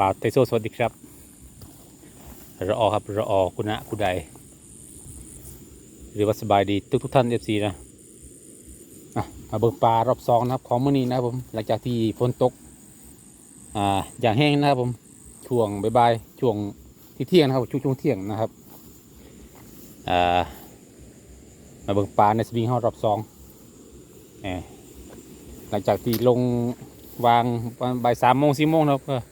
บ่าวไทโซสวัสดีครับรออครับรออคุณะคุณใดหรือว่าสบายดีทุกทุกท่านเอฟซีนะมาเบิกปลารอบสองนะครับของมื้อนี้นะครับผมหลังจากที่ฝนตกอ่าอย่างแห้งนะครับผมช่วงบ่ายๆช่วงที่เที่ยงนะครับช่วงช่วงเที่ยงนะครับอ่ามาเบิกปลาในสวิงเฮารอบสองหลังจากที่ลงวางวันบ่ายสามโมงสี่โมงนะครับ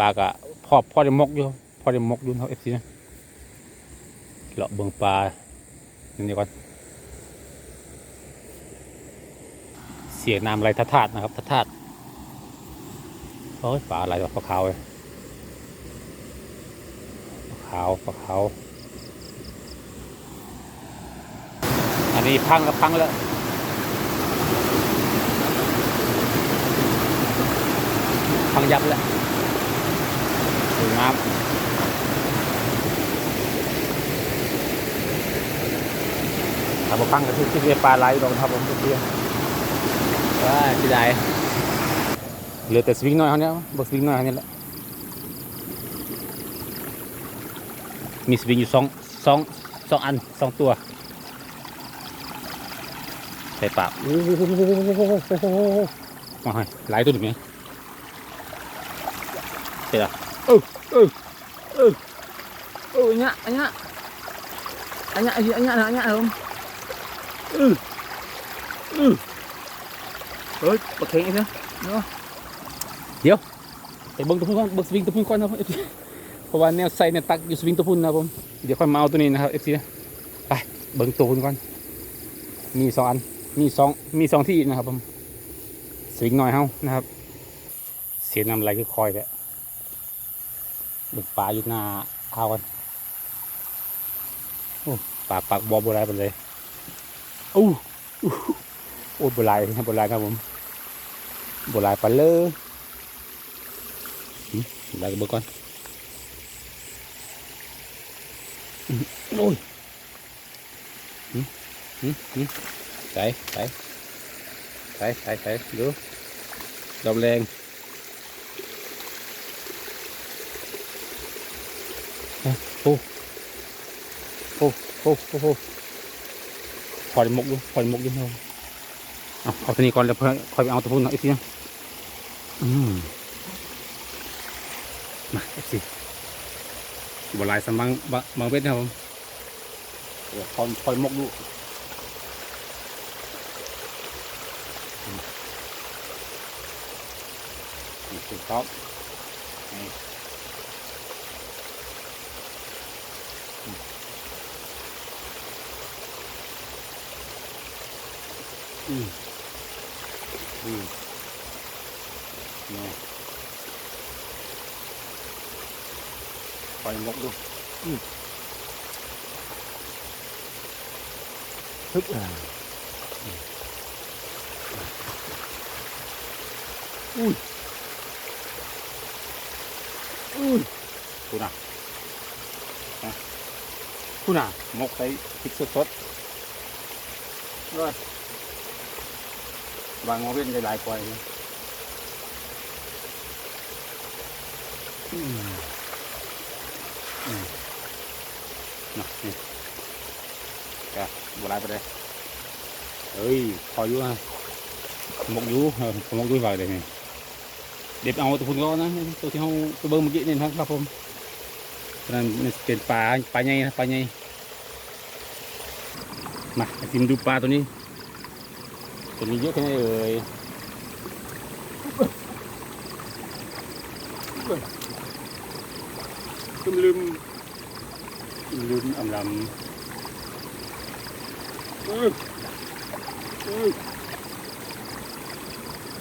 ปลากะพอพอได้มกอยู่พอได้มกอยู่นะครับเอฟซีนะเลาะเบิ่งปลานี่ก่อนเสียงน้ำไหลทัดทาดนะครับทัดทาดโอ้ยปลาอะไรวะปลาขาวเลยปลาขาวปลาขาวอันนี้พังกับพังแล้วพังยับแล้ว สวยงามถ้าบพังก็คือที่เรียกปลาไหลดอกครับผมทุกเดือนว้าที่ใดเหลือแต่สวิงน้อยเขาเนี้ยบสวิงน้อยเขาเนี้ยแหละมีสวิงอยู่สองสองสองอันสองตัวใส่ปากโอ้โหมาให้หลายตัวหนึ่งไหม Thế à? Ừ, ừ, ừ. Ừ, anh nhá, anh nhá. Anh nhá, anh nhá, anh nhá không? Ừ. Ừ. Ơi, bật khéo thế. Đúng không? Hiểu. Để bưng ตัวพุ่นก่อนเบิกสวิงตัวพุ่นก่อนนะครับ FC เพราะว่าแนวใส่เนี่ยตักอยู่สวิงตัวพุ่นนะครับผม เดี๋ยวค่อยมาเอาตัวนี้นะครับ FC นะไปเบิ่งตัวพุ่นก่อน มีสองอัน มีสองมีสองที่นะครับผมสวิงหน่อยเฮานะครับ เสียน้ำไหลคือคอยแหละ บึกปลาอยู่หน้าเท้ากันโอ้ปลาปักบอโบัวลายไปเลยอู้อู้โอ้บัวลายนะบัวลายครับผมโบัวลายปเลยอืมบัวลายกับเบิกก่อนโอ้ยอืมอืมอืมใส่ใส่ใส่ใส่ใส่ดูดอกแรง โอ้โอ้โอ้โอ้โอ้พอได้มกดูพอได้มกดูเอาเอาเอาตัวนี้ก่อนแล้วเพื่อนคอยไปเอาตัวพุ่นเนาะอีกทีนะอืมมาอีกทีบหลายสำบังบะบางเวทนะค อืมอืมอืมเนี่ปล่อยงกดูอืมฮึบอ่าอุ้ยอุ้ยคุณอะนะคุณอะมกใส่พริกสดๆด้วยบางมาเว้นได้หลย ปล่อยนะอืมอืมน่ะนี่แกบัวลายไปเลยเอ้ยพออยู่ฮะหมกอยู่เออหมกอยู่ vào đây này เด็บเอาตัวพุ่นก็นะตัวที่เขาตัวเบิ้งเมื่อกี้นี่ จะมีเยอะแค่ไหนเอ่ยลืมลืมลืมอำลำอ้ยเอ้ย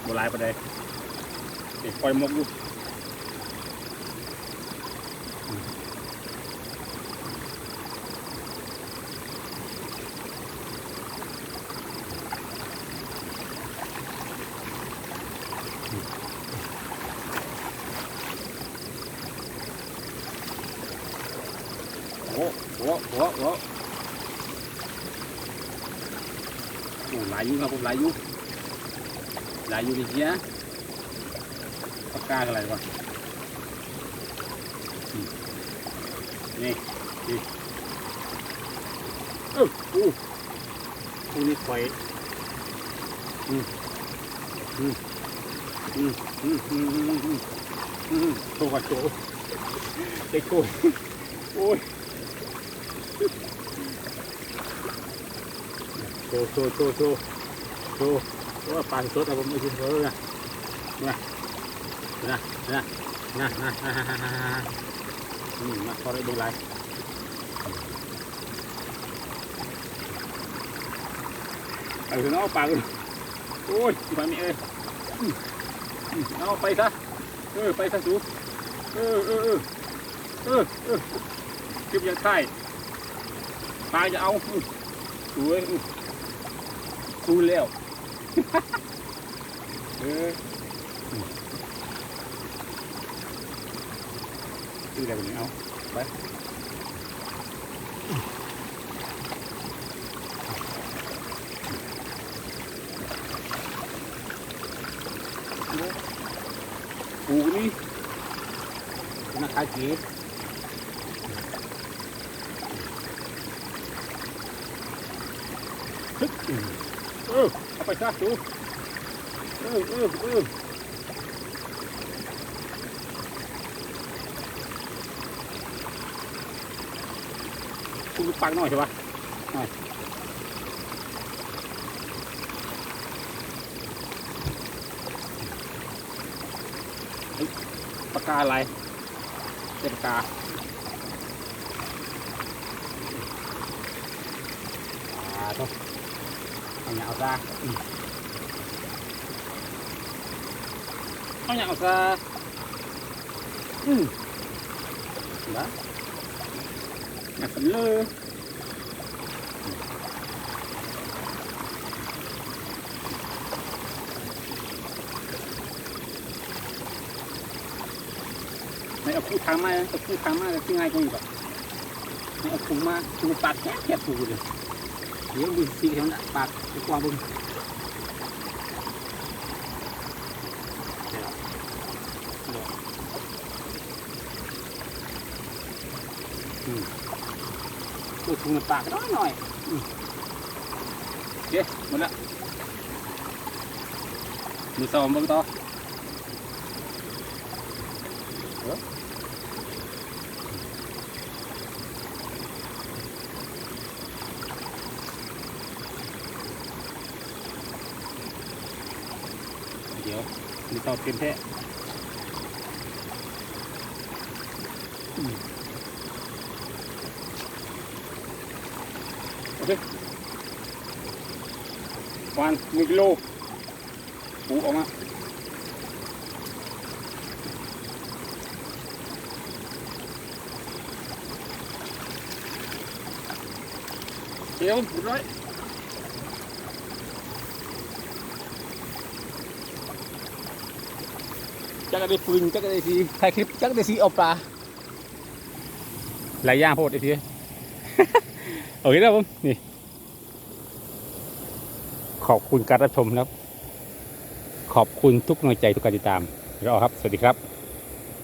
โบราณปะเดยเด็กปล่อยมกอ หัวหัวโอ้หลายอยู่ครับผมหลายอยู่หลายอยู่ดีเยอะปากกาอะไรวะนี่นี่เอออู้อู้นี้ไฟอืมอืมอืมอืมอืมอืมอืมโตกว่าโตเด็กโตโอ้ย โชว์โชว์โชว์โชว์โชว์ว่าปลาสดอะผมไม่ชินเลยนะนะนะนะนะนะนะอืมาพอได้ดูไรเอาถึงเอาปากันโอ้ยไปลาไม่เอ้ยเอาไปซะเออไปซะสูเออเออเออเออเออคลิปยังไข่ ปลาจะเอาอืมสวยอืมคูแล้วเอออืมคืออะไรแบบนี้เอาไปปูนี่นักขายจีฮึบอืม เออเอาไปซะสูเออเออเออคุณปักหน่อยใช่ปะปากกาอะไรเป็นปากกาอ่าต้อง nhạo ra. Ừ. nó nhạo ra. Ừ. đó. Nhặt phần lơ. Này aku sama vậy, sama tinggal kau juga aku mah cukup pakai ya tuh เดี๋ยวดูสีเขียวน่ะปากจะกว่าบึงดูถุงปากน้อยหน่อยโอเคหมดละมือสองบึงต่อ เดี๋ยวมือต่อเต็มแท้โอเควันหนึ่งกิโลปูออกมาเดี๋ยวปูร้อย ก็ได้ปืนจักรได้สีถ่ายคลิปจักได้สีเอาปลาหลายอย่างโพดไอ้ทีโอเคแล้วผมนี่ ขอบคุณการรับชมครับ ขอบคุณทุกกำลังใจทุกการติดตามรอครับ สวัสดีครับ